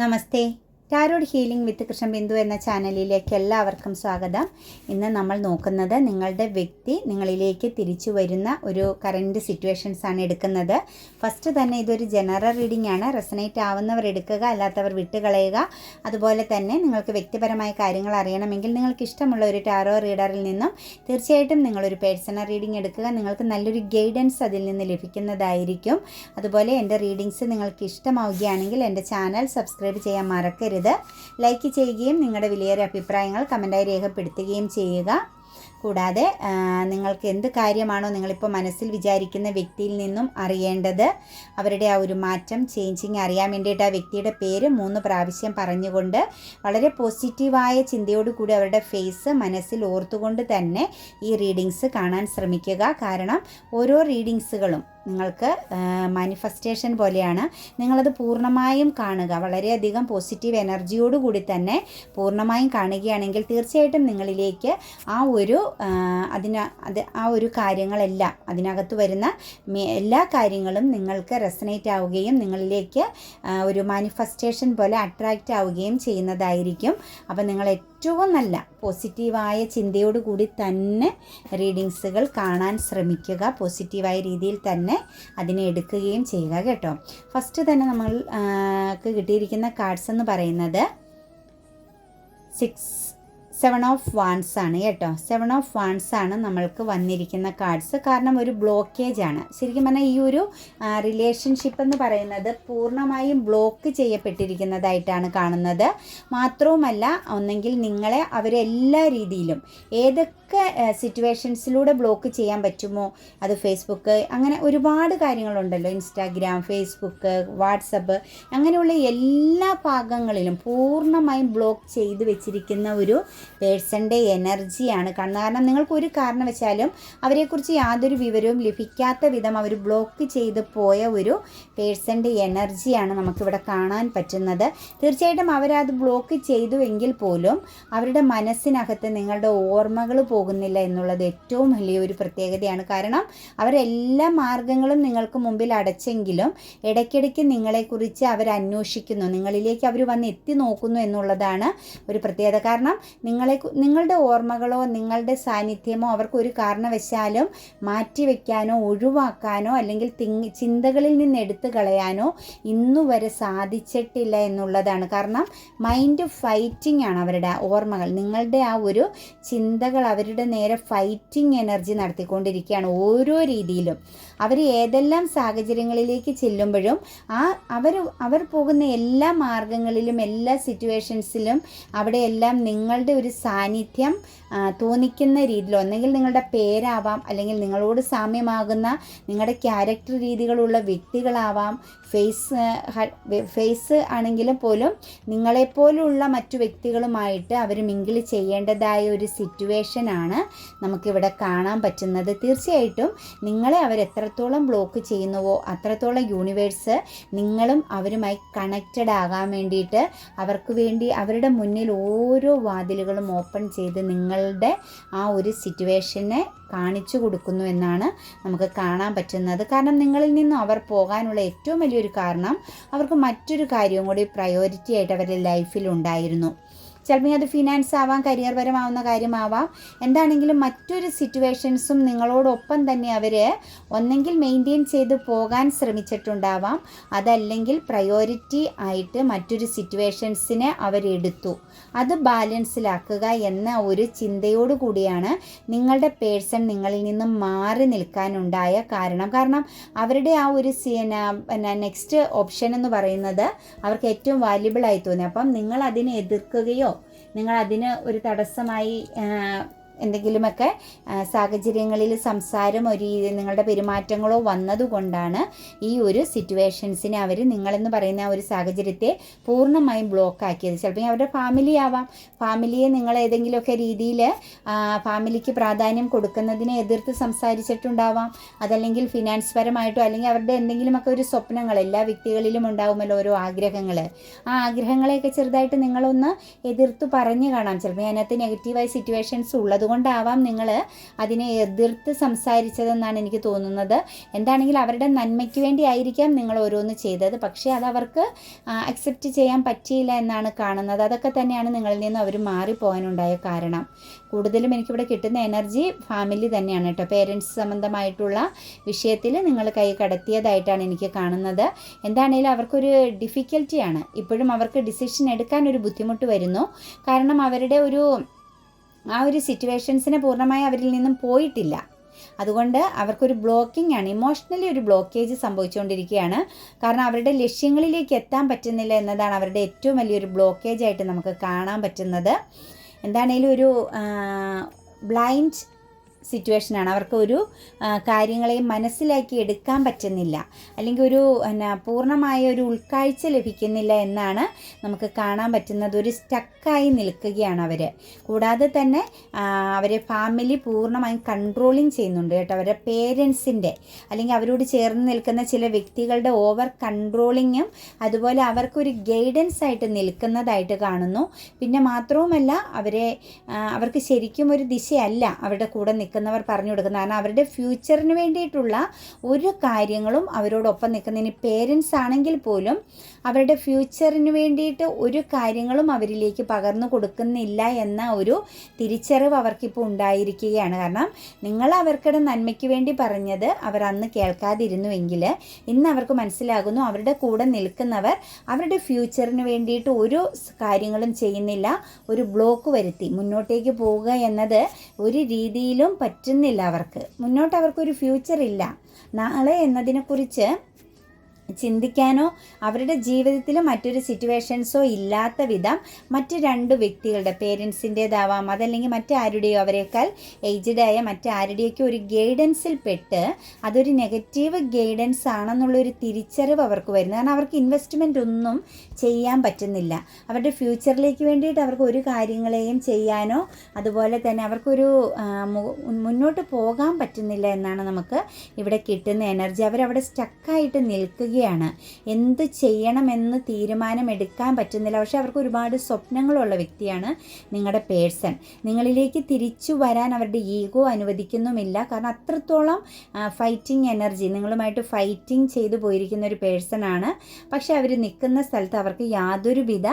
नमस्ते। Tarot healing വിത്ത് കൃഷ്ണബിന്ദു എന്ന ചാനലിലേക്ക് എല്ലാവർക്കും സ്വാഗതം. ഇന്ന് നമ്മൾ നോക്കുന്നത് നിങ്ങളുടെ വ്യക്തി നിങ്ങളിലേക്ക് തിരിച്ചു വരുന്ന ഒരു കറന്റ് സിറ്റുവേഷൻസ് ആണ് എടുക്കുന്നത്. ഫസ്റ്റ് തന്നെ ഇതൊരു ജനറൽ റീഡിംഗ് ആണ്. റെസനേറ്റ് ആവുന്നവർ എടുക്കുക അല്ലാത്തവർ വിട്ടുകളയുക. അതുപോലെ തന്നെ നിങ്ങൾക്ക് വ്യക്തിപരമായ കാര്യങ്ങൾ അറിയണമെങ്കിൽ നിങ്ങൾക്ക് ഇഷ്ടമുള്ള ഒരു ടാരോ റീഡറിൽ നിന്നും തീർച്ചയായിട്ടും നിങ്ങളൊരു പേഴ്സണൽ റീഡിംഗ് എടുക്കുക. നിങ്ങൾക്ക് നല്ലൊരു ഗൈഡൻസ് അതിൽ നിന്ന് ലഭിക്കുന്നതായിരിക്കും. അതുപോലെ എന്റെ റീഡിങ്സ് നിങ്ങൾക്ക് ഇഷ്ടമാവുകയാണെങ്കിൽ എന്റെ ചാനൽ സബ്സ്ക്രൈബ് ചെയ്യാൻ മറക്കരുത്. ലൈക്ക് ചെയ്യുകയും നിങ്ങളുടെ വിലയേറിയ അഭിപ്രായങ്ങൾ കമന്റായി രേഖപ്പെടുത്തുകയും ചെയ്യുക. കൂടാതെ നിങ്ങൾക്ക് എന്ത് കാര്യമാണോ നിങ്ങളിപ്പോൾ മനസ്സിൽ വിചാരിക്കുന്ന വ്യക്തിയിൽ നിന്നും അറിയേണ്ടത് അവരുടെ ആ ഒരു മാറ്റം ചേഞ്ചിങ് അറിയാൻ വേണ്ടിയിട്ട് ആ വ്യക്തിയുടെ പേര് മൂന്ന് പ്രാവശ്യം പറഞ്ഞുകൊണ്ട് വളരെ പോസിറ്റീവായ ചിന്തയോടുകൂടി അവരുടെ ഫേസ് മനസ്സിൽ ഓർത്തുകൊണ്ട് തന്നെ ഈ റീഡിങ്സ് കാണാൻ ശ്രമിക്കുക. കാരണം ഓരോ റീഡിങ്സുകളും നിങ്ങൾക്ക് മാനിഫെസ്റ്റേഷൻ പോലെയാണ്. നിങ്ങളത് പൂർണമായും കാണുക. വളരെയധികം പോസിറ്റീവ് എനർജിയോടുകൂടി തന്നെ പൂർണമായും കാണുകയാണെങ്കിൽ തീർച്ചയായിട്ടും നിങ്ങളിലേക്ക് ആ ഒരു അതിന അത് ആ ഒരു കാര്യങ്ങളെല്ലാം അതിനകത്ത് വരുന്ന എല്ലാ കാര്യങ്ങളും നിങ്ങൾക്ക് റെസനേറ്റ് ആവുകയും നിങ്ങളിലേക്ക് ഒരു മാനിഫെസ്റ്റേഷൻ പോലെ അട്രാക്റ്റ് ആവുകയും ചെയ്യുന്നതായിരിക്കും. അപ്പോൾ നിങ്ങൾ ഏറ്റവും നല്ല പോസിറ്റീവായ ചിന്തയോടുകൂടി തന്നെ റീഡിങ്സുകൾ കാണാൻ ശ്രമിക്കുക പോസിറ്റീവായ രീതിയിൽ തന്നെ അതിനെ എടുക്കുകയും ചെയ്യുക കേട്ടോ. ഫസ്റ്റ് തന്നെ നമ്മൾക്ക് കിട്ടിയിരിക്കുന്ന കാർഡ്സ് എന്ന് പറയുന്നത് സിക്സ് സെവൻ ഓഫ് വാൻസ് ആണ് കേട്ടോ. സെവൻ ഓഫ് വാൻസ് ആണ് നമ്മൾക്ക് വന്നിരിക്കുന്ന കാർഡ്സ് കാരണം ഒരു ബ്ലോക്കേജ് ആണ്. ശരിക്കും പറഞ്ഞാൽ ഈ ഒരു റിലേഷൻഷിപ്പ് എന്ന് പറയുന്നത് പൂർണമായും ബ്ലോക്ക് ചെയ്യപ്പെട്ടിരിക്കുന്നതായിട്ടാണ് കാണുന്നത്. മാത്രവുമല്ല ഒന്നെങ്കിൽ നിങ്ങളെ അവരെല്ലാ രീതിയിലും ഏതൊക്കെ സിറ്റുവേഷൻസിലൂടെ ബ്ലോക്ക് ചെയ്യാൻ പറ്റുമോ അത് ഫേസ്ബുക്ക് അങ്ങനെ ഒരുപാട് കാര്യങ്ങളുണ്ടല്ലോ. ഇൻസ്റ്റാഗ്രാം ഫേസ്ബുക്ക് വാട്സപ്പ് അങ്ങനെയുള്ള എല്ലാ ഭാഗങ്ങളിലും പൂർണമായും ബ്ലോക്ക് ചെയ്ത് വെച്ചിരിക്കുന്ന ഒരു പേഴ്സന്റെ എനർജിയാണ്. കാണുന്നത് കാരണം നിങ്ങൾക്ക് ഒരു കാരണവശാലും അവരെക്കുറിച്ച് യാതൊരു വിവരവും ലഭിക്കാത്ത വിധം അവർ ബ്ലോക്ക് ചെയ്ത് പോയ ഒരു പേഴ്സന്റെ എനർജിയാണ് നമുക്കിവിടെ കാണാൻ പറ്റുന്നത്. തീർച്ചയായിട്ടും അവരത് ബ്ലോക്ക് ചെയ്തു എങ്കിൽ പോലും അവരുടെ മനസ്സിനകത്ത് നിങ്ങളുടെ ഓർമ്മകൾ പോകുന്നില്ല എന്നുള്ളത് ഏറ്റവും വലിയൊരു പ്രത്യേകതയാണ്. കാരണം അവരെല്ലാ മാർഗങ്ങളും നിങ്ങൾക്ക് മുമ്പിൽ അടച്ചെങ്കിലും ഇടയ്ക്കിടയ്ക്ക് നിങ്ങളെക്കുറിച്ച് അവർ അന്വേഷിക്കുന്നു നിങ്ങളിലേക്ക് അവർ വന്ന് എത്തി നോക്കുന്നു എന്നുള്ളതാണ് ഒരു പ്രത്യേകത. കാരണം നിങ്ങളെ നിങ്ങളുടെ ഓർമ്മകളോ നിങ്ങളുടെ സാന്നിധ്യമോ അവർക്ക് ഒരു കാരണവശാലും മാറ്റിവെക്കാനോ ഒഴിവാക്കാനോ അല്ലെങ്കിൽ തിങ് ചിന്തകളിൽ നിന്ന് എടുത്തു കളയാനോ ഇന്നു വരെ സാധിച്ചിട്ടില്ല എന്നുള്ളതാണ്. കാരണം മൈൻഡ് ഫൈറ്റിംഗ് ആണ് അവരുടെ ഓർമ്മകൾ. നിങ്ങളുടെ ആ ഒരു ചിന്തകൾ അവരുടെ നേരെ ഫൈറ്റിംഗ് എനർജി നടത്തിക്കൊണ്ടിരിക്കുകയാണ് ഓരോ രീതിയിലും. അവർ ഏതെല്ലാം സാഹചര്യങ്ങളിലേക്ക് ചെല്ലുമ്പോഴും ആ അവർ അവർ പോകുന്ന എല്ലാ മാർഗങ്ങളിലും എല്ലാ സിറ്റുവേഷൻസിലും അവിടെയെല്ലാം നിങ്ങളുടെ ഒരു സാന്നിധ്യം തോന്നിക്കുന്ന രീതിയിൽ ഒന്നെങ്കിൽ നിങ്ങളുടെ പേരാവാം അല്ലെങ്കിൽ നിങ്ങളോട് സാമ്യമാകുന്ന നിങ്ങളുടെ ക്യാരക്ടർ രീതികളുള്ള വ്യക്തികളാവാം ഫേസ് ഫേസ് ആണെങ്കിലും പോലും നിങ്ങളെപ്പോലുള്ള മറ്റു വ്യക്തികളുമായിട്ട് അവർ മിങ്കിൾ ചെയ്യേണ്ടതായ ഒരു സിറ്റുവേഷനാണ് നമുക്കിവിടെ കാണാൻ പറ്റുന്നത്. തീർച്ചയായിട്ടും നിങ്ങളെ അവർ എത്രത്തോളം ബ്ലോക്ക് ചെയ്യുന്നുവോ അത്രത്തോളം യൂണിവേഴ്സ് നിങ്ങളും അവരുമായി കണക്റ്റഡ് ആകാൻ വേണ്ടിയിട്ട് അവർക്ക് വേണ്ടി അവരുടെ മുന്നിൽ ഓരോ വാതിലുകളും ഓപ്പൺ ചെയ്ത് നിങ്ങളുടെ ആ ഒരു സിറ്റുവേഷനെ കാണിച്ചു കൊടുക്കുന്നു എന്നാണ് നമുക്ക് കാണാൻ പറ്റുന്നത്. കാരണം നിങ്ങളിൽ നിന്നും അവർ പോകാനുള്ള ഏറ്റവും വലിയൊരു കാരണം അവർക്ക് മറ്റൊരു കാര്യവും കൂടി പ്രയോറിറ്റി ആയിട്ട് അവരുടെ ലൈഫിൽ ഉണ്ടായിരുന്നു. ചിലപ്പോൾ അത് ഫിനാൻസ് ആവാം കരിയർ പരമാവുന്ന കാര്യമാവാം. എന്താണെങ്കിലും മറ്റൊരു സിറ്റുവേഷൻസും നിങ്ങളോടൊപ്പം തന്നെ അവർ ഒന്നെങ്കിൽ മെയിന്റെയിൻ ചെയ്ത് പോകാൻ ശ്രമിച്ചിട്ടുണ്ടാവാം. അതല്ലെങ്കിൽ പ്രയോറിറ്റി ആയിട്ട് മറ്റൊരു സിറ്റുവേഷൻസിനെ അവരെടുത്തു. അത് ബാലൻസിലാക്കുക എന്ന ഒരു ചിന്തയോടു കൂടിയാണ് നിങ്ങളുടെ പേഴ്സൺ നിങ്ങളിൽ നിന്നും മാറി നിൽക്കാനുണ്ടായ കാരണം. കാരണം അവരുടെ ആ ഒരു പിന്നെ നെക്സ്റ്റ് ഓപ്ഷൻ എന്ന് പറയുന്നത് അവർക്ക് ഏറ്റവും വാല്യുബിൾ ആയി തോന്നി. അപ്പം നിങ്ങൾ അതിനെ എതിർക്കുകയോ നിങ്ങൾ അതിന് ഒരു തടസ്സമായി എന്തെങ്കിലുമൊക്കെ സാഹചര്യങ്ങളിൽ സംസാരം ഒരു നിങ്ങളുടെ പെരുമാറ്റങ്ങളോ വന്നതുകൊണ്ടാണ് ഈ ഒരു സിറ്റുവേഷൻസിനെ അവർ നിങ്ങളെന്ന് പറയുന്ന ഒരു സാഹചര്യത്തെ പൂർണമായും ബ്ലോക്ക് ആക്കിയത്. ചിലപ്പോൾ അവരുടെ ഫാമിലി ആവാം. ഫാമിലിയെ നിങ്ങൾ ഏതെങ്കിലുമൊക്കെ രീതിയിൽ ഫാമിലിക്ക് പ്രാധാന്യം കൊടുക്കുന്നതിനെ എതിർത്ത് സംസാരിച്ചിട്ടുണ്ടാവാം. അതല്ലെങ്കിൽ ഫിനാൻസ് പരമായിട്ടോ അല്ലെങ്കിൽ അവരുടെ എന്തെങ്കിലുമൊക്കെ ഒരു സ്വപ്നങ്ങൾ എല്ലാ വ്യക്തികളിലും ഉണ്ടാവുമല്ലോ ഓരോ ആഗ്രഹങ്ങൾ ആ ആഗ്രഹങ്ങളെയൊക്കെ ചെറുതായിട്ട് നിങ്ങളൊന്ന് എതിർത്ത് പറഞ്ഞു കാണാം. ചിലപ്പോൾ അതിനകത്ത് നെഗറ്റീവായ സിറ്റുവേഷൻസ് ഉള്ളത് അതുകൊണ്ടാവാം നിങ്ങൾ അതിനെ എതിർത്ത് സംസാരിച്ചതെന്നാണ് എനിക്ക് തോന്നുന്നത്. എന്താണെങ്കിൽ അവരുടെ നന്മയ്ക്ക് വേണ്ടി ആയിരിക്കാം നിങ്ങൾ ഓരോന്ന് ചെയ്തത്. പക്ഷേ അത് അവർക്ക് അക്സെപ്റ്റ് ചെയ്യാൻ പറ്റിയില്ല എന്നാണ് കാണുന്നത്. അതൊക്കെ തന്നെയാണ് നിങ്ങളിൽ നിന്ന് അവർ മാറിപ്പോകാനുണ്ടായ കാരണം. കൂടുതലും എനിക്കിവിടെ കിട്ടുന്ന എനർജി ഫാമിലി തന്നെയാണ് കേട്ടോ. പേരൻസ് സംബന്ധമായിട്ടുള്ള വിഷയത്തിൽ നിങ്ങൾ കൈ കടത്തിയതായിട്ടാണ് എനിക്ക് കാണുന്നത്. എന്താണേലും അവർക്കൊരു ഡിഫിക്കൽറ്റിയാണ് ഇപ്പോഴും അവർക്ക് ഡിസിഷൻ എടുക്കാൻ ഒരു ബുദ്ധിമുട്ട് വരുന്നു. കാരണം അവരുടെ ഒരു ആ ഒരു സിറ്റുവേഷൻസിനെ പൂർണമായി അവരിൽ നിന്നും പോയിട്ടില്ല. അതുകൊണ്ട് അവർക്കൊരു ബ്ലോക്കിംഗ് ആണ്. ഇമോഷണലി ഒരു ബ്ലോക്കേജ് സംഭവിച്ചുകൊണ്ടിരിക്കുകയാണ്. കാരണം അവരുടെ ലക്ഷ്യങ്ങളിലേക്ക് എത്താൻ പറ്റുന്നില്ല എന്നതാണ് അവരുടെ ഏറ്റവും വലിയൊരു ബ്ലോക്കേജ് ആയിട്ട് നമുക്ക് കാണാൻ പറ്റുന്നത്. എന്താണേലും ഒരു ബ്ലൈൻഡ് സിറ്റുവേഷനാണ് അവർക്ക് ഒരു കാര്യങ്ങളെയും മനസ്സിലാക്കി എടുക്കാൻ പറ്റുന്നില്ല. അല്ലെങ്കിൽ ഒരു എന്നാ പൂർണമായ ഒരു ഉൾക്കാഴ്ച ലഭിക്കുന്നില്ല എന്നാണ് നമുക്ക് കാണാൻ പറ്റുന്നത്. ഒരു സ്റ്റക്കായി നിൽക്കുകയാണ് അവർ കൂടാതെ തന്നെ അവരെ ഫാമിലി പൂർണമായും കൺട്രോളിങ് ചെയ്യുന്നുണ്ട് കേട്ടോ. അവരുടെ പേരൻസിന്റെ അല്ലെങ്കിൽ അവരോട് ചേർന്ന് നിൽക്കുന്ന ചില വ്യക്തികളുടെ ഓവർ കൺട്രോളിങ്ങും അതുപോലെ അവർക്കൊരു ഗൈഡൻസ് ആയിട്ട് നിൽക്കുന്നതായിട്ട് കാണുന്നു. പിന്നെ മാത്രവുമല്ല അവരെ അവർക്ക് ശരിക്കും ഒരു ദിശയല്ല അവരുടെ കൂടെ നിൽക്കുന്നവർ പറഞ്ഞു കൊടുക്കുന്നത്. കാരണം അവരുടെ ഫ്യൂച്ചറിന് വേണ്ടിയിട്ടുള്ള ഒരു കാര്യങ്ങളും അവരോടൊപ്പം നിൽക്കുന്ന ഇനി പേരൻസ് ആണെങ്കിൽ പോലും അവരുടെ ഫ്യൂച്ചറിന് വേണ്ടിയിട്ട് ഒരു കാര്യങ്ങളും അവരിലേക്ക് പകർന്നു കൊടുക്കുന്നില്ല എന്ന ഒരു തിരിച്ചറിവ് അവർക്കിപ്പോൾ ഉണ്ടായിരിക്കുകയാണ്. കാരണം നിങ്ങൾ അവർക്കിടെ നന്മയ്ക്ക് വേണ്ടി പറഞ്ഞത് അവർ അന്ന് കേൾക്കാതിരുന്നുവെങ്കിൽ ഇന്ന് അവർക്ക് മനസ്സിലാകുന്നു അവരുടെ കൂടെ നിൽക്കുന്നവർ അവരുടെ ഫ്യൂച്ചറിന് വേണ്ടിയിട്ട് ഒരു കാര്യങ്ങളും ചെയ്യുന്നില്ല ഒരു ബ്ലോക്ക് വരുത്തി മുന്നോട്ടേക്ക് പോവുക എന്നത് ഒരു രീതിയിലും പറ്റുന്നില്ല അവർക്ക്. മുന്നോട്ട് അവർക്കൊരു ഫ്യൂച്ചർ ഇല്ല. നാളെ എന്നതിനെക്കുറിച്ച് ചിന്തിക്കാനോ അവരുടെ ജീവിതത്തിൽ മറ്റൊരു സിറ്റുവേഷൻസോ ഇല്ലാത്ത വിധം മറ്റ് രണ്ട് വ്യക്തികളുടെ പേരൻസിന്റേതാവാം അതല്ലെങ്കിൽ മറ്റാരുടെയോ അവരെക്കാൾ ഏജ്ഡായ മറ്റാരുടെയൊക്കെ ഒരു ഗൈഡൻസിൽ പെട്ട് അതൊരു നെഗറ്റീവ് ഗൈഡൻസ് ആണെന്നുള്ളൊരു തിരിച്ചറിവ് അവർക്ക് വരുന്നത് കാരണം അവർക്ക് ഇൻവെസ്റ്റ്മെന്റ് ഒന്നും ചെയ്യാൻ പറ്റുന്നില്ല. അവരുടെ ഫ്യൂച്ചറിലേക്ക് വേണ്ടിയിട്ട് അവർക്ക് ഒരു കാര്യങ്ങളെയും ചെയ്യാനോ അതുപോലെ തന്നെ അവർക്കൊരു മുന്നോട്ട് പോകാൻ പറ്റുന്നില്ല എന്നാണ് നമുക്ക് ഇവിടെ കിട്ടുന്ന എനർജി അവരവിടെ സ്റ്റക്കായിട്ട് നിൽക്കുകയും ചിന്തിക്കുകയാണ് എന്ത് ചെയ്യണമെന്ന് തീരുമാനമെടുക്കാൻ പറ്റുന്നില്ല. പക്ഷെ അവർക്ക് ഒരുപാട് സ്വപ്നങ്ങളുള്ള വ്യക്തിയാണ് നിങ്ങളുടെ പേഴ്സൺ. നിങ്ങളിലേക്ക് തിരിച്ചു വരാൻ അവരുടെ ഈഗോ അനുവദിക്കുന്നുമില്ല. കാരണം അത്രത്തോളം ഫൈറ്റിംഗ് എനർജി നിങ്ങളുമായിട്ട് ഫൈറ്റിംഗ് ചെയ്തു പോയിരിക്കുന്ന ഒരു പേഴ്സൺ ആണ്. പക്ഷെ അവർ നിൽക്കുന്ന സ്ഥലത്ത് അവർക്ക് യാതൊരുവിധ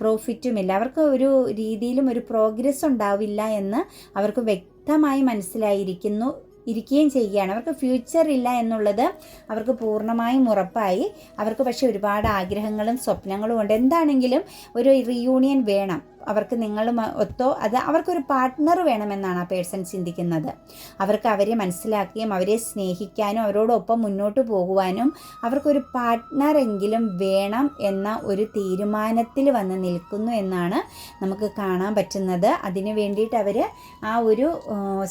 പ്രോഫിറ്റുമില്ല. അവർക്ക് ഒരു രീതിയിലും ഒരു പ്രോഗ്രസ് ഉണ്ടാവില്ല എന്ന് അവർക്ക് വ്യക്തമായി മനസ്സിലായിരിക്കുന്നു. ഇരിക്കുകയും ചെയ്യുകയാണ്. അവർക്ക് ഫ്യൂച്ചർ ഇല്ല എന്നുള്ളത് അവർക്ക് പൂർണമായും ഉറപ്പായി. അവർക്ക് പക്ഷേ ഒരുപാട് ആഗ്രഹങ്ങളും സ്വപ്നങ്ങളും ഉണ്ട്. എന്താണെങ്കിലും ഒരു റീയൂണിയൻ വേണം. അവർക്ക് നിങ്ങളും ഒത്തോ അത് അവർക്കൊരു പാർട്ട്ണർ വേണമെന്നാണ് ആ പേഴ്സൺ ചിന്തിക്കുന്നത്. അവർക്ക് അവരെ മനസ്സിലാക്കുകയും അവരെ സ്നേഹിക്കാനും അവരോടൊപ്പം മുന്നോട്ട് പോകുവാനും അവർക്കൊരു പാർട്ട്ണറെങ്കിലും വേണം എന്ന ഒരു തീരുമാനത്തിൽ വന്ന് നിൽക്കുന്നു എന്നാണ് നമുക്ക് കാണാൻ പറ്റുന്നത്. അതിന് വേണ്ടിയിട്ട് അവർ ആ ഒരു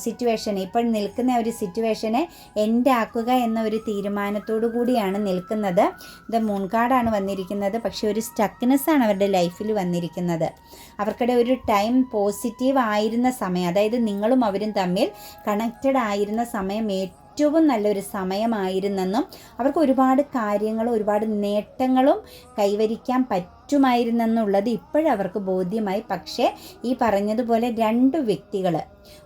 സിറ്റുവേഷനെ ഇപ്പോൾ നിൽക്കുന്ന ഒരു സിറ്റുവേഷനെ എന്റെ ആക്കുക എന്ന ഒരു തീരുമാനത്തോടു കൂടിയാണ് നിൽക്കുന്നത്. ഇത് മൂൺ കാർഡാണ് വന്നിരിക്കുന്നത്. പക്ഷേ ഒരു സ്റ്റക്നെസ് ആണ് അവരുടെ ലൈഫിൽ വന്നിരിക്കുന്നത്. അവർക്കിടെ ഒരു ടൈം പോസിറ്റീവ് ആയിരുന്ന സമയം അതായത് നിങ്ങളും അവരും തമ്മിൽ കണക്റ്റഡ് ആയിരുന്ന സമയം ഏറ്റവും നല്ലൊരു സമയമായിരുന്നെന്നും അവർക്ക് ഒരുപാട് കാര്യങ്ങളും ഒരുപാട് നേട്ടങ്ങളും കൈവരിക്കാൻ പറ്റുമായിരുന്നെന്നുള്ളത് ഇപ്പോഴവർക്ക് ബോധ്യമായി. പക്ഷേ ഈ പറഞ്ഞതുപോലെ രണ്ട് വ്യക്തികൾ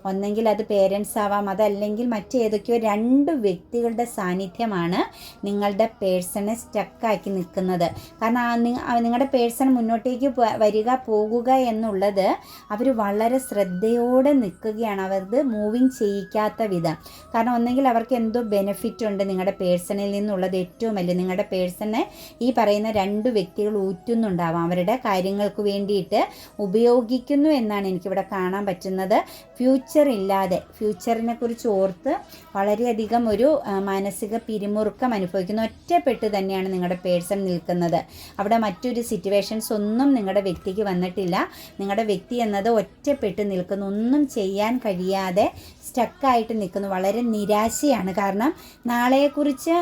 ഒന്നെങ്കിൽ അത് പേരൻസ് ആവാം അതല്ലെങ്കിൽ മറ്റേതൊക്കെയോ രണ്ട് വ്യക്തികളുടെ സാന്നിധ്യമാണ് നിങ്ങളുടെ പേഴ്സണെ സ്റ്റക്കാക്കി നിൽക്കുന്നത്. കാരണം നിങ്ങളുടെ പേഴ്സൺ മുന്നോട്ടേക്ക് വരിക പോകുക എന്നുള്ളത് അവർ വളരെ ശ്രദ്ധയോടെ നിൽക്കുകയാണ്. അവർക്ക് മൂവിങ് ചെയ്യിക്കാത്ത വിധം. കാരണം ഒന്നെങ്കിൽ അവർക്ക് എന്തോ ബെനിഫിറ്റ് ഉണ്ട് നിങ്ങളുടെ പേഴ്സണിൽ നിന്നുള്ളത് ഏറ്റവും വലിയ. നിങ്ങളുടെ പേഴ്സണെ ഈ പറയുന്ന രണ്ട് വ്യക്തികൾ ഊറ്റുന്നുണ്ടാവാം അവരുടെ കാര്യങ്ങൾക്ക് വേണ്ടിയിട്ട് ഉപയോഗിക്കുന്നു എന്നാണ് എനിക്കിവിടെ കാണാൻ പറ്റുന്നത്. ഫ്യൂച്ചർ ഇല്ലാതെ ഫ്യൂച്ചറിനെ കുറിച്ച് ഓർത്ത് വളരെയധികം ഒരു മാനസിക പിരിമുറുക്കം അനുഭവിക്കുന്ന ഒറ്റപ്പെട്ട് തന്നെയാണ് നിങ്ങളുടെ പേഴ്സൺ നിൽക്കുന്നത്. അവിടെ മറ്റൊരു സിറ്റുവേഷൻസ് ഒന്നും നിങ്ങളുടെ വ്യക്തിക്ക് വന്നിട്ടില്ല. നിങ്ങളുടെ വ്യക്തി എന്നത് ഒറ്റപ്പെട്ട് നിൽക്കുന്നു. ഒന്നും ചെയ്യാൻ കഴിയാതെ സ്റ്റക്കായിട്ട് നിൽക്കുന്നു. വളരെ നിരാശയാണ്. കാരണം നാളെക്കുറിച്ച്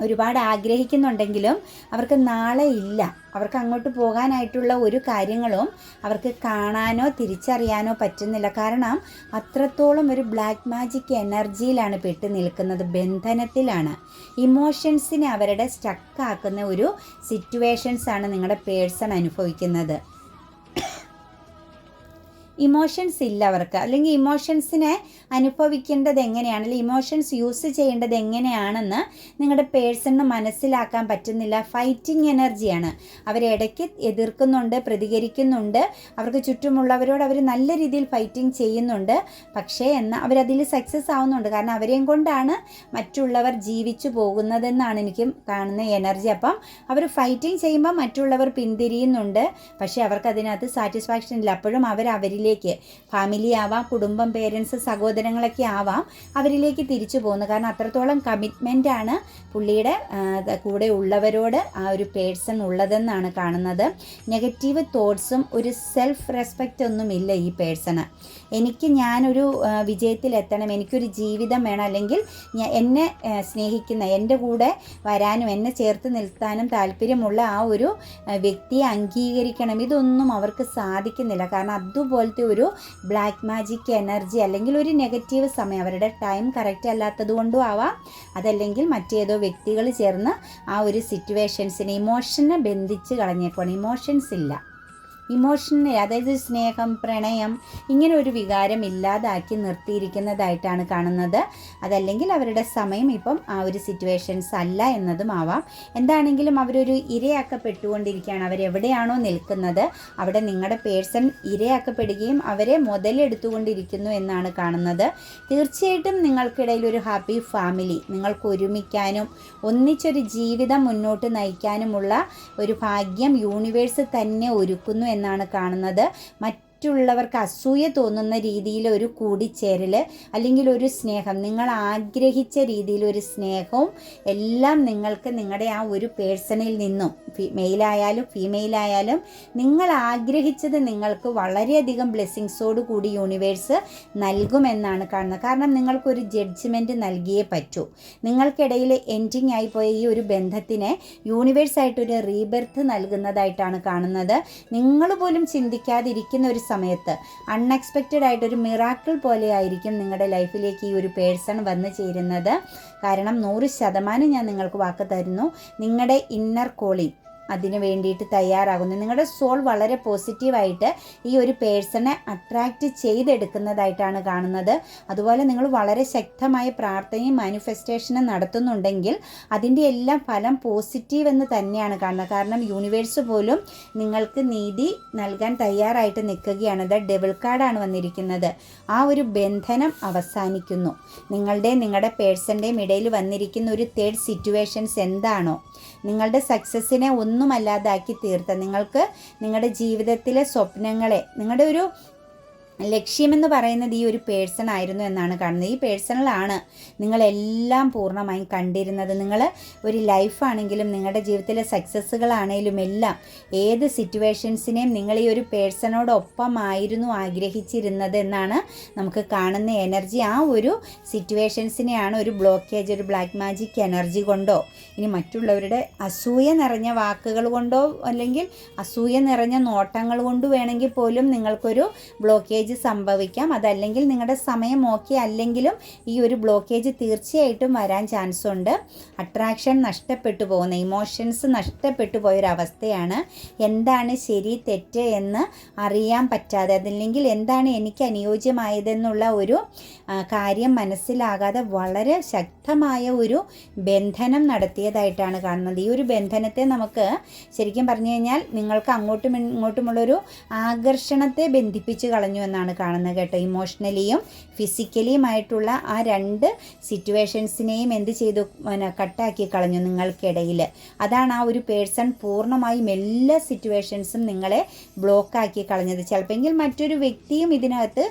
ഒരുപാട് ആഗ്രഹിക്കുന്നുണ്ടെങ്കിലും അവർക്ക് നാളെ ഇല്ല. അവർക്ക് അങ്ങോട്ട് പോകാനായിട്ടുള്ള ഒരു കാര്യങ്ങളും അവർക്ക് കാണാനോ തിരിച്ചറിയാനോ പറ്റുന്നില്ല. കാരണം അത്രത്തോളം ഒരു ബ്ലാക്ക് മാജിക് എനർജിയിലാണ് പെട്ട് നിൽക്കുന്നത്. ബന്ധനത്തിലാണ്. ഇമോഷൻസിനെ അവരുടെ സ്റ്റക്കാക്കുന്ന ഒരു സിറ്റുവേഷൻസ് ആണ് നിങ്ങളുടെ പേഴ്സൺ അനുഭവിക്കുന്നത്. ഇമോഷൻസ് ഇല്ല അവർക്ക്. അല്ലെങ്കിൽ ഇമോഷൻസിനെ അനുഭവിക്കേണ്ടത് എങ്ങനെയാണ്? അല്ലെങ്കിൽ ഇമോഷൻസ് യൂസ് ചെയ്യേണ്ടത് എങ്ങനെയാണെന്ന് നിങ്ങളുടെ പേഴ്സണിന് മനസ്സിലാക്കാൻ പറ്റുന്നില്ല. ഫൈറ്റിംഗ് എനർജിയാണ് അവരിടയ്ക്ക് എതിർക്കുന്നുണ്ട് പ്രതികരിക്കുന്നുണ്ട്. അവർക്ക് ചുറ്റുമുള്ളവരോട് അവർ നല്ല രീതിയിൽ ഫൈറ്റിംഗ് ചെയ്യുന്നുണ്ട്. പക്ഷേ എന്നാൽ അവരതിൽ സക്സസ് ആവുന്നുണ്ട്. കാരണം അവരെയും കൊണ്ടാണ് മറ്റുള്ളവർ ജീവിച്ചു പോകുന്നതെന്നാണ് എനിക്ക് കാണുന്ന എനർജി അപ്പം അവർ ഫൈറ്റിംഗ് ചെയ്യുമ്പോൾ മറ്റുള്ളവർ പിന്തിരിയുന്നുണ്ട്. പക്ഷേ അവർക്ക് അതിനകത്ത് സാറ്റിസ്ഫാക്ഷൻ ഇല്ല. അപ്പോഴും അവർ അവരിലേക്ക്. ഫാമിലി ആവാം കുടുംബം പേരൻസ് സഹോദരങ്ങളൊക്കെ ആവാം അവരിലേക്ക് തിരിച്ചു പോകുന്നു. കാരണം അത്രത്തോളം കമ്മിറ്റ്മെന്റ് ആണ് പുള്ളിയുടെ കൂടെ ഉള്ളവരോട് ആ ഒരു പേഴ്സൺ ഉള്ളതെന്നാണ് കാണുന്നത്. നെഗറ്റീവ് തോട്ട്സും ഒരു സെൽഫ് റെസ്പെക്റ്റ് ഒന്നുമില്ല ഈ പേഴ്സണ് എനിക്ക് ഞാനൊരു വിജയത്തിലെത്തണം എനിക്കൊരു ജീവിതം വേണം അല്ലെങ്കിൽ എന്നെ സ്നേഹിക്കുന്ന എന്റെ കൂടെ വരാനും എന്നെ ചേർത്ത് നിർത്താനും താല്പര്യമുള്ള ആ ഒരു വ്യക്തിയെ അംഗീകരിക്കണം. ഇതൊന്നും അവർക്ക് സാധിക്കുന്നില്ല. കാരണം അതുപോലത്തെ ഒരു ബ്ലാക്ക് മാജിക് എനർജി അല്ലെങ്കിൽ ഒരു നെഗറ്റീവ് സമയം അവരുടെ ടൈം കറക്റ്റ് അല്ലാത്തത് കൊണ്ടും ആവാം. അതല്ലെങ്കിൽ മറ്റേതോ വ്യക്തികൾ ചേർന്ന് ആ ഒരു സിറ്റുവേഷൻസിനെ ഇമോഷനെ ബന്ധിച്ച് കളഞ്ഞേക്കുവാണ്. ഇമോഷൻസ് ഇല്ല. ഇമോഷനെ അതായത് സ്നേഹം പ്രണയം ഇങ്ങനെ ഒരു വികാരം ഇല്ലാതാക്കി നിർത്തിയിരിക്കുന്നതായിട്ടാണ് കാണുന്നത്. അതല്ലെങ്കിൽ അവരുടെ സമയം ഇപ്പം ആ ഒരു സിറ്റുവേഷൻസ് അല്ല എന്നതും ആവാം. എന്താണെങ്കിലും അവരൊരു ഇരയാക്കപ്പെട്ടുകൊണ്ടിരിക്കുകയാണ്. അവരെവിടെയാണോ നിൽക്കുന്നത്. അവിടെ നിങ്ങളുടെ പേഴ്സൺ ഇരയാക്കപ്പെടുകയും അവരെ മുതലെടുത്തുകൊണ്ടിരിക്കുന്നു എന്നാണ് കാണുന്നത്. തീർച്ചയായിട്ടും നിങ്ങൾക്കിടയിൽ ഒരു ഹാപ്പി ഫാമിലി നിങ്ങൾക്ക് ഒരുമിക്കാനും ഒന്നിച്ചൊരു ജീവിതം മുന്നോട്ട് നയിക്കാനുമുള്ള ഒരു ഭാഗ്യം യൂണിവേഴ്സ് തന്നെ ഒരുക്കുന്നു എന്നാണ് കാണുന്നത്. മറ്റുള്ളവർക്ക് അസൂയ തോന്നുന്ന രീതിയിൽ ഒരു കൂടിച്ചേരൽ അല്ലെങ്കിൽ ഒരു സ്നേഹം. നിങ്ങൾ ആഗ്രഹിച്ച രീതിയിൽ ഒരു സ്നേഹവും എല്ലാം നിങ്ങൾക്ക് നിങ്ങളുടെ ആ ഒരു പേഴ്സണിൽ നിന്നും മെയിലായാലും ഫീമെയിലായാലും നിങ്ങൾ ആഗ്രഹിച്ചത് നിങ്ങൾക്ക് വളരെയധികം ബ്ലെസ്സിങ്സോട് കൂടി യൂണിവേഴ്സ് നൽകുമെന്നാണ് കാണുന്നത്. കാരണം നിങ്ങൾക്കൊരു ജഡ്ജ്മെന്റ് നൽകിയേ പറ്റൂ. നിങ്ങൾക്കിടയിൽ എൻഡിങ് ആയിപ്പോയ ഈ ഒരു ബന്ധത്തിനെ യൂണിവേഴ്സായിട്ടൊരു റീബെർത്ത് നൽകുന്നതായിട്ടാണ് കാണുന്നത്. നിങ്ങൾ പോലും ചിന്തിക്കാതിരിക്കുന്ന ഒരു സമയത്ത് അൺഎക്സ്പെക്റ്റഡ് ആയിട്ടൊരു മിറാക്കിൾ പോലെ ആയിരിക്കും നിങ്ങളുടെ ലൈഫിലേക്ക് ഈ ഒരു പേഴ്സൺ വന്നു ചേരുന്നത്. കാരണം നൂറ് ശതമാനം ഞാൻ നിങ്ങൾക്ക് വാക്ക് തരുന്നു. നിങ്ങളുടെ ഇന്നർ കോളിംഗ് അതിന് വേണ്ടിയിട്ട് തയ്യാറാകുന്നു. നിങ്ങളുടെ സോൾ വളരെ പോസിറ്റീവായിട്ട് ഈ ഒരു പേഴ്സണെ അട്രാക്റ്റ് ചെയ്തെടുക്കുന്നതായിട്ടാണ് കാണുന്നത്. അതുപോലെ നിങ്ങൾ വളരെ ശക്തമായ പ്രാർത്ഥനയും മാനിഫെസ്റ്റേഷനും നടത്തുന്നുണ്ടെങ്കിൽ അതിന്റെ എല്ലാം ഫലം പോസിറ്റീവ് എന്ന് തന്നെയാണ് കാണുന്നത്. കാരണം യൂണിവേഴ്സ് പോലും നിങ്ങൾക്ക് നീതി നൽകാൻ തയ്യാറായിട്ട് നിൽക്കുകയാണ്. ദ ഡെബിൾ കാർഡാണ് വന്നിരിക്കുന്നത്. ആ ഒരു ബന്ധനം അവസാനിക്കുന്നു. നിങ്ങളുടെ നിങ്ങളുടെ പേഴ്സന്റെയും ഇടയിൽ വന്നിരിക്കുന്ന ഒരു തേർഡ് സിറ്റുവേഷൻസ് എന്താണോ നിങ്ങളുടെ സക്സസ്സിനെ ഒന്നുമല്ലാതാക്കി തീർത്ത നിങ്ങൾക്ക് നിങ്ങളുടെ ജീവിതത്തിലെ സ്വപ്നങ്ങളെ നിങ്ങളുടെ ഒരു ലക്ഷ്യമെന്ന് പറയുന്നത് ഈ ഒരു പേഴ്സൺ ആയിരുന്നു എന്നാണ് കാണുന്നത്. ഈ പേഴ്സണലാണ് നിങ്ങളെല്ലാം പൂർണമായും കണ്ടിരുന്നത്. നിങ്ങൾ ഒരു ലൈഫാണെങ്കിലും നിങ്ങളുടെ ജീവിതത്തിലെ സക്സസ്സുകളാണെങ്കിലും എല്ലാം ഏത് സിറ്റുവേഷൻസിനെയും നിങ്ങൾ ഈ ഒരു പേഴ്സണോടൊപ്പമായിരുന്നു ആഗ്രഹിച്ചിരുന്നത് എന്നാണ് നമുക്ക് കാണുന്ന എനർജി ആ ഒരു സിറ്റുവേഷൻസിനെയാണ് ഒരു ബ്ലോക്കേജ് ഒരു ബ്ലാക്ക് മാജിക് എനർജി കൊണ്ടോ ഇനി മറ്റുള്ളവരുടെ അസൂയ നിറഞ്ഞ വാക്കുകൾ കൊണ്ടോ അല്ലെങ്കിൽ അസൂയ നിറഞ്ഞ നോട്ടങ്ങൾ കൊണ്ട് വേണമെങ്കിൽ പോലും നിങ്ങൾക്കൊരു ബ്ലോക്കേജ് സംഭവിക്കാം. അതല്ലെങ്കിൽ നിങ്ങളുടെ സമയം ഓക്കെ അല്ലെങ്കിലും ഈ ഒരു ബ്ലോക്കേജ് തീർച്ചയായിട്ടും വരാൻ ചാൻസ് ഉണ്ട്. അട്രാക്ഷൻ നഷ്ടപ്പെട്ടു പോകുന്ന ഇമോഷൻസ് നഷ്ടപ്പെട്ടു പോയൊരവസ്ഥയാണ് എന്താണ് ശരി തെറ്റ് എന്ന് അറിയാൻ പറ്റാതെ അതല്ലെങ്കിൽ എന്താണ് എനിക്ക് അനുയോജ്യമായതെന്നുള്ള ഒരു കാര്യം മനസ്സിലാകാതെ വളരെ ശക്തമായ ഒരു ബന്ധനം നടത്തിയതായിട്ടാണ് കാണുന്നത്. ഈ ഒരു ബന്ധനത്തെ നമുക്ക് ശരിക്കും പറഞ്ഞു കഴിഞ്ഞാൽ നിങ്ങൾക്ക് അങ്ങോട്ടും ഇങ്ങോട്ടുമുള്ളൊരു ആകർഷണത്തെ ബന്ധിപ്പിച്ച് കളഞ്ഞു എന്നാണ് കാണുന്നത് കേട്ടോ. ഇമോഷണലിയും ഫിസിക്കലിയുമായിട്ടുള്ള ആ രണ്ട് സിറ്റുവേഷൻസിനെയും എന്ത് ചെയ്തു? പിന്നെ കട്ടാക്കി കളഞ്ഞു നിങ്ങൾക്കിടയിൽ. അതാണ് ആ ഒരു പേഴ്സൺ പൂർണമായും എല്ലാ സിറ്റുവേഷൻസും നിങ്ങളെ ബ്ലോക്കാക്കി കളഞ്ഞത്. ചിലപ്പോൾ മറ്റൊരു വ്യക്തിയും ഇതിനകത്ത്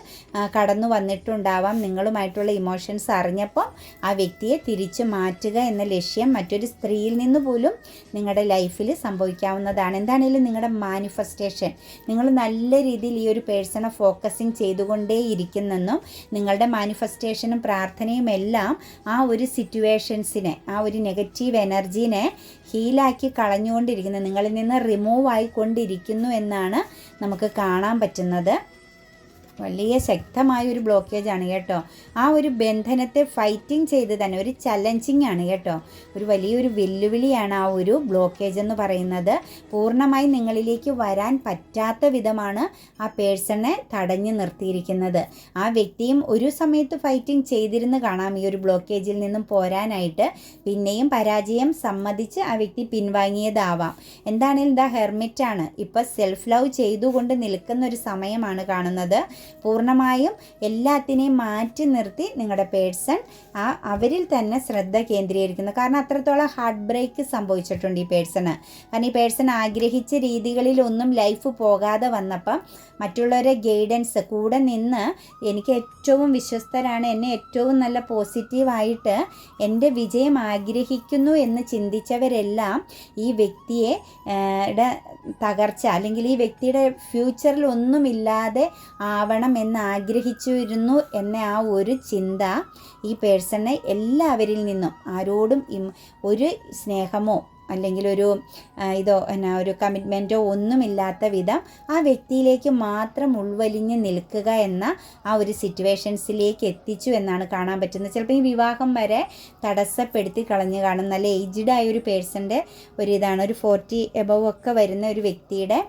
കടന്നു വന്നിട്ടുണ്ടാവാം. നിങ്ങളുമായിട്ടുള്ള ഇമോഷൻസ് അറിഞ്ഞപ്പം ആ വ്യക്തിയെ തിരിച്ചു മാറ്റുക എന്ന ലക്ഷ്യം മറ്റൊരു സ്ത്രീയിൽ നിന്ന് പോലും നിങ്ങളുടെ ലൈഫിൽ സംഭവിക്കാവുന്നതാണ്. എന്താണെങ്കിലും നിങ്ങളുടെ മാനിഫെസ്റ്റേഷൻ നിങ്ങൾ നല്ല രീതിയിൽ ഈ ഒരു പേഴ്സണെ ഫോക്കസിങ് ചെയ്തുകൊണ്ടേ ഇരിക്കുന്നെന്നും നിങ്ങളുടെ മാനിഫെസ്റ്റേഷനും പ്രാർത്ഥനയും എല്ലാം ആ ഒരു സിറ്റുവേഷൻസിനെ ആ ഒരു നെഗറ്റീവ് എനർജീനെ ഹീലാക്കി കളഞ്ഞുകൊണ്ടിരിക്കുന്നു നിങ്ങളിൽ നിന്ന് റിമൂവ് ആയിക്കൊണ്ടിരിക്കുന്നു എന്നാണ് നമുക്ക് കാണാൻ പറ്റുന്നത്. വലിയ ശക്തമായ ഒരു ബ്ലോക്കേജ് ആണ് കേട്ടോ. ആ ഒരു ബന്ധനത്തെ ഫൈറ്റിംഗ് ചെയ്ത് തന്നെ ഒരു ചലഞ്ചിങ് ആണ് കേട്ടോ. ഒരു വലിയൊരു വെല്ലുവിളിയാണ് ആ ഒരു ബ്ലോക്കേജ് എന്ന് പറയുന്നത്. പൂർണമായി നിങ്ങളിലേക്ക് വരാൻ പറ്റാത്ത വിധമാണ് ആ പേഴ്സണെ തടഞ്ഞു നിർത്തിയിരിക്കുന്നത്. ആ വ്യക്തിയും ഒരു സമയത്ത് ഫൈറ്റിംഗ് ചെയ്തിരുന്ന് കാണാം ഈ ഒരു ബ്ലോക്കേജിൽ നിന്നും പോരാനായിട്ട്. പിന്നെയും പരാജയം സമ്മതിച്ച് ആ വ്യക്തി പിൻവാങ്ങിയതാവാം. എന്താണേലും ദ ഹെർമിറ്റാണ് ഇപ്പോൾ സെൽഫ് ലവ് ചെയ്തുകൊണ്ട് നിൽക്കുന്ന ഒരു സമയമാണ് കാണുന്നത്. പൂർണമായും എല്ലാത്തിനെയും മാറ്റി നിർത്തി നിങ്ങളുടെ പേഴ്സൺ ആ അവരിൽ തന്നെ ശ്രദ്ധ കേന്ദ്രീകരിക്കുന്നു. കാരണം അത്രത്തോളം ഹാർട്ട് ബ്രേക്ക് സംഭവിച്ചിട്ടുണ്ട് ഈ പേഴ്സണ്. കാരണം ഈ പേഴ്സൺ ആഗ്രഹിച്ച രീതികളിലൊന്നും ലൈഫ് പോകാതെ വന്നപ്പം മറ്റുള്ളവരെ ഗൈഡൻസ് കൂടെ നിന്ന് എനിക്ക് ഏറ്റവും വിശ്വസ്തരാണ് എന്നെ ഏറ്റവും നല്ല പോസിറ്റീവായിട്ട് എന്റെ വിജയം ആഗ്രഹിക്കുന്നു എന്ന് ചിന്തിച്ചവരെല്ലാം ഈ വ്യക്തിയെ തകർച്ച അല്ലെങ്കിൽ ഈ വ്യക്തിയുടെ ഫ്യൂച്ചറിൽ ഒന്നുമില്ലാതെ ആവണം എന്ന് ആഗ്രഹിച്ചിരുന്നു എന്ന ആ ഒരു ചിന്ത ഈ പേഴ്സണെ എല്ലാവരിൽ നിന്നും ആരോടും ഒരു സ്നേഹമോ അല്ലെങ്കിൽ ഒരു ഇതോ എന്നാ ഒരു കമ്മിറ്റ്മെന്റോ ഒന്നുമില്ലാത്ത വിധം ആ വ്യക്തിയിലേക്ക് മാത്രം ഉൾവലിഞ്ഞ് നിൽക്കുക എന്ന ആ ഒരു സിറ്റുവേഷൻസിലേക്ക് എത്തിച്ചു എന്നാണ് കാണാൻ പറ്റുന്നത്. ചിലപ്പോൾ ഈ വിവാഹം വരെ തടസ്സപ്പെടുത്തി കളഞ്ഞു കാണും. നല്ല ഏജ്ഡ് ആയ ഒരു പേഴ്സന്റെ ഒരു ഇതാണ് ഒരു ഫോർട്ടി എബവ് ഒക്കെ വരുന്ന ഒരു വ്യക്തിയുടെ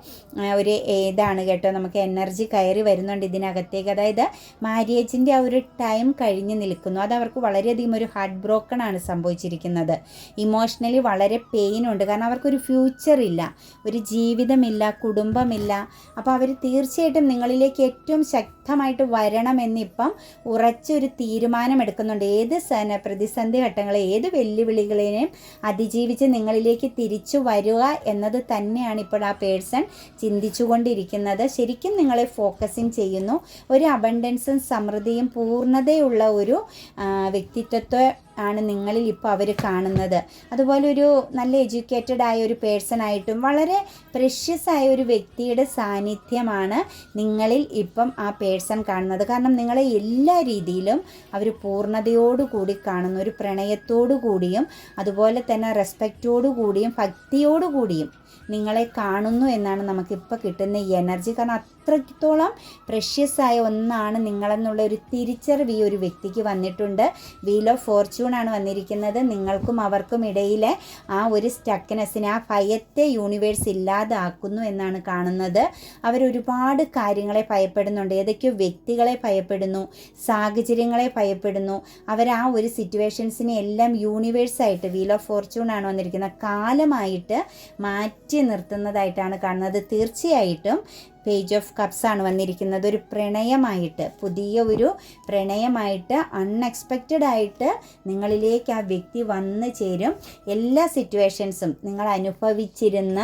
ഒരു ഇതാണ് കേട്ടോ. നമുക്ക് എനർജി കയറി വരുന്നുണ്ട് ഇതിനകത്തേക്ക്. അതായത് മാര്യേജിന്റെ ആ ഒരു ടൈം കഴിഞ്ഞ് നിൽക്കുന്നു. അത് അവർക്ക് വളരെയധികം ഒരു ഹാർട്ട് ബ്രോക്കൺ ആണ് സംഭവിച്ചിരിക്കുന്നത്. ഇമോഷണലി വളരെ പെയിൻ ഉണ്ട്. കാരണം അവർക്കൊരു ഫ്യൂച്ചർ ഇല്ല. ഒരു ജീവിതമില്ല കുടുംബമില്ല. അപ്പോൾ അവർ തീർച്ചയായിട്ടും നിങ്ങളിലേക്ക് ഏറ്റവും ശക്തമായിട്ട് വരണമെന്നിപ്പം ഉറച്ചൊരു തീരുമാനം എടുക്കുന്നുണ്ട് ഏത് സന പ്രതിസന്ധി ഘട്ടങ്ങളെ ഏത് വെല്ലുവിളികളെയും അതിജീവിച്ച് നിങ്ങളിലേക്ക് തിരിച്ചു വരിക എന്നത് തന്നെയാണ് ഇപ്പോൾ ആ പേഴ്സൺ ചിന്തിച്ചുകൊണ്ടിരിക്കുന്നത് ശരിക്കും നിങ്ങളെ ഫോക്കസിങ് ചെയ്യുന്നു. ഒരു അബണ്ടൻസും സമൃദ്ധിയും പൂർണതയുള്ള ഒരു വ്യക്തിത്വത്തെ ആണ് നിങ്ങളിൽ ഇപ്പോൾ അവർ കാണുന്നത്. അതുപോലെ ഒരു നല്ല എഡ്യൂക്കേറ്റഡ് ആയ ഒരു പേഴ്സൺ ആയിട്ടും വളരെ പ്രഷ്യസ് ആയ ഒരു വ്യക്തിയുടെ സാന്നിധ്യമാണ് നിങ്ങളിൽ ഇപ്പം ആ പേഴ്സൺ കാണുന്നത്. കാരണം നിങ്ങളെ എല്ലാ രീതിയിലും അവർ പൂർണതയോടുകൂടി കാണുന്നു. ഒരു പ്രണയത്തോടു കൂടിയും അതുപോലെ തന്നെ റെസ്പെക്റ്റോടു കൂടിയും ഭക്തിയോടു കൂടിയും നിങ്ങളെ കാണുന്നു എന്നാണ് നമുക്കിപ്പോൾ കിട്ടുന്ന എനർജി കാരണം അത്രത്തോളം പ്രഷ്യസ് ആയ ഒന്നാണ് നിങ്ങളെന്നുള്ള ഒരു തിരിച്ചറിവ് ഈ ഒരു വ്യക്തിക്ക് വന്നിട്ടുണ്ട്. വീൽ ഓഫ് ഫോർച്യൂൺ ആണ് വന്നിരിക്കുന്നത്. നിങ്ങൾക്കും അവർക്കും ഇടയിലെ ആ ഒരു സ്റ്റക്നെസ്സിനെ ആ ഭയത്തെ യൂണിവേഴ്സ് ഇല്ലാതാക്കുന്നു എന്നാണ് കാണുന്നത്. അവരൊരുപാട് കാര്യങ്ങളെ ഭയപ്പെടുന്നുണ്ട്. ഏതൊക്കെയോ വ്യക്തികളെ ഭയപ്പെടുന്നു സാഹചര്യങ്ങളെ ഭയപ്പെടുന്നു. അവർ ആ ഒരു സിറ്റുവേഷൻസിനെ എല്ലാം യൂണിവേഴ്സായിട്ട് വീൽ ഓഫ് ഫോർച്യൂൺ ആണ് വന്നിരിക്കുന്നത്. കാലമായിട്ട് മാറ്റി നിർത്തുന്നതായിട്ടാണ് കാണുന്നത്. തീർച്ചയായിട്ടും പേജ് ഓഫ് കപ്സ് ആണ് വന്നിരിക്കുന്നത്. ഒരു പ്രണയമായിട്ട് പുതിയ ഒരു പ്രണയമായിട്ട് അൺഎക്സ്പെക്റ്റഡ് ആയിട്ട് നിങ്ങളിലേക്ക് ആ വ്യക്തി വന്നു ചേരും. എല്ലാ സിറ്റുവേഷൻസും നിങ്ങൾ അനുഭവിച്ചിരുന്ന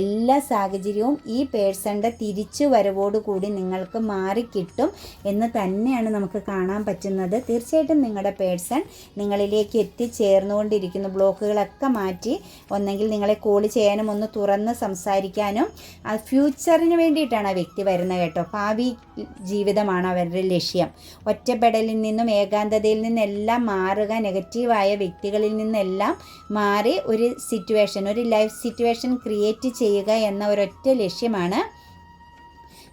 എല്ലാ സാഹചര്യവും ഈ പേഴ്സണിന്റെ തിരിച്ചു വരവോടുകൂടി നിങ്ങൾക്ക് മാറിക്കിട്ടും എന്ന് തന്നെയാണ് നമുക്ക് കാണാൻ പറ്റുന്നത്. തീർച്ചയായിട്ടും നിങ്ങളുടെ പേഴ്സൺ നിങ്ങളിലേക്ക് എത്തിച്ചേർന്നുകൊണ്ടിരിക്കുന്നു. ബ്ലോക്കുകളൊക്കെ മാറ്റി ഒന്നെങ്കിൽ നിങ്ങളെ കോൾ ചെയ്യാനും ഒന്ന് തുറന്ന് സംസാരിക്കാനും ഫ്യൂച്ചറിന് വേണ്ടിയിട്ടാണ് ആ വ്യക്തി വരുന്നത് കേട്ടോ? ഭാവി ജീവിതമാണ് അവരുടെ ലക്ഷ്യം. ഒറ്റപ്പെടലിൽ നിന്നും ഏകാന്തതയിൽ നിന്നെല്ലാം മാറുക നെഗറ്റീവായ വ്യക്തികളിൽ നിന്നെല്ലാം മാറി ഒരു സിറ്റുവേഷൻ ഒരു ലൈഫ് സിറ്റുവേഷൻ ക്രിയേറ്റ് ചെയ്യുക എന്ന ഒരൊറ്റ ലക്ഷ്യമാണ്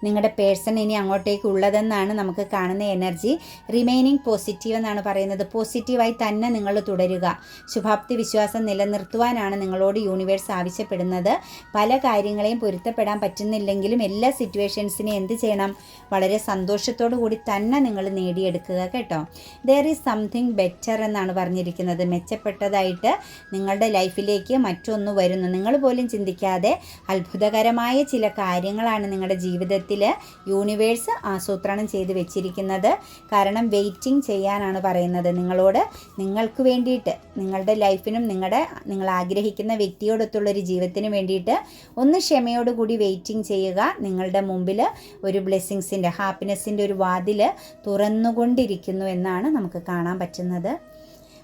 നിങ്ങളുടെ പേഴ്സൺ ഇനി അങ്ങോട്ടേക്ക് ഉള്ളതെന്നാണ് നമുക്ക് കാണുന്ന എനർജി. റിമൈനിങ് പോസിറ്റീവ് എന്നാണ് പറയുന്നത്. പോസിറ്റീവായി തന്നെ നിങ്ങൾ തുടരുക. ശുഭാപ്തി വിശ്വാസം നിലനിർത്തുവാനാണ് നിങ്ങളോട് യൂണിവേഴ്സ് ആവശ്യപ്പെടുന്നത്. പല കാര്യങ്ങളെയും പൊരുത്തപ്പെടാൻ പറ്റുന്നില്ലെങ്കിലും എല്ലാ സിറ്റുവേഷൻസിനെ എന്ത് ചെയ്യണം? വളരെ സന്തോഷത്തോടു കൂടി തന്നെ നിങ്ങൾ നേടിയെടുക്കുക കേട്ടോ. ദർ ഈസ് സംതിങ് ബെറ്റർ എന്നാണ് പറഞ്ഞിരിക്കുന്നത്. മെച്ചപ്പെട്ടതായിട്ട് നിങ്ങളുടെ ലൈഫിലേക്ക് മറ്റൊന്ന് വരുന്നു. നിങ്ങൾ പോലും ചിന്തിക്കാതെ അത്ഭുതകരമായ ചില കാര്യങ്ങളാണ് നിങ്ങളുടെ ജീവിതത്തിൽ ജീവിതത്തിൽ യൂണിവേഴ്സ് ആസൂത്രണം ചെയ്ത് വെച്ചിരിക്കുന്നത്. കാരണം വെയിറ്റിംഗ് ചെയ്യാനാണ് പറയുന്നത്. നിങ്ങളോട് നിങ്ങൾക്ക് വേണ്ടിയിട്ട് നിങ്ങളുടെ ലൈഫിനും നിങ്ങളുടെ നിങ്ങൾ ആഗ്രഹിക്കുന്ന വ്യക്തിയോടൊത്തുള്ളൊരു ജീവിതത്തിന് വേണ്ടിയിട്ട് ഒന്ന് ക്ഷമയോടുകൂടി വെയിറ്റിംഗ് ചെയ്യുക. നിങ്ങളുടെ മുമ്പിൽ ഒരു ബ്ലെസ്സിങ്സിന്റെ ഹാപ്പിനെസ്സിന്റെ ഒരു വാതിൽ തുറന്നുകൊണ്ടിരിക്കുന്നു എന്നാണ് നമുക്ക് കാണാൻ പറ്റുന്നത്.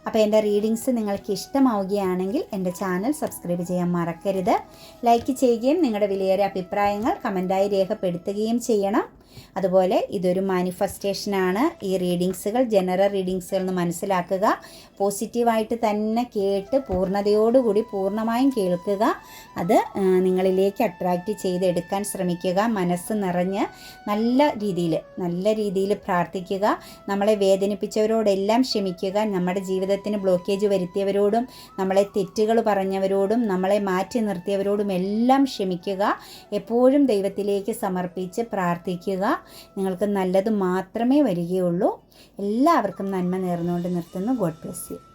അപ്പോൾ എന്റെ റീഡിങ്സ് നിങ്ങൾക്ക് ഇഷ്ടമാവുകയാണെങ്കിൽ എന്റെ ചാനൽ സബ്സ്ക്രൈബ് ചെയ്യാൻ മറക്കരുത്. ലൈക്ക് ചെയ്യുകയും നിങ്ങളുടെ വിലയേറിയ അഭിപ്രായങ്ങൾ കമന്റായി രേഖപ്പെടുത്തുകയും ചെയ്യണം. അതുപോലെ ഇതൊരു മാനിഫെസ്റ്റേഷനാണ് ഈ റീഡിങ്സുകൾ ജനറൽ റീഡിങ്സുകൾ എന്ന് മനസ്സിലാക്കുക. പോസിറ്റീവായിട്ട് തന്നെ കേട്ട് പൂർണതയോടുകൂടി പൂർണമായും കേൾക്കുക. അത് നിങ്ങളിലേക്ക് അട്രാക്റ്റ് ചെയ്തെടുക്കാൻ ശ്രമിക്കുക. മനസ്സ് നിറഞ്ഞ് നല്ല രീതിയിൽ നല്ല രീതിയിൽ പ്രാർത്ഥിക്കുക. നമ്മളെ വേദനിപ്പിച്ചവരോടെല്ലാം ക്ഷമിക്കുക. നമ്മുടെ ജീവിതത്തിന് ബ്ലോക്കേജ് വരുത്തിയവരോടും നമ്മളെ തെറ്റുകൾ പറഞ്ഞവരോടും നമ്മളെ മാറ്റി നിർത്തിയവരോടും എല്ലാം ക്ഷമിക്കുക. എപ്പോഴും ദൈവത്തിലേക്ക് സമർപ്പിച്ച് പ്രാർത്ഥിക്കുക. നിങ്ങൾക്ക് നല്ലത് മാത്രമേ വരികയുള്ളൂ. എല്ലാവർക്കും നന്മ നേർന്നുകൊണ്ട് നിർത്തുന്നു. God bless you.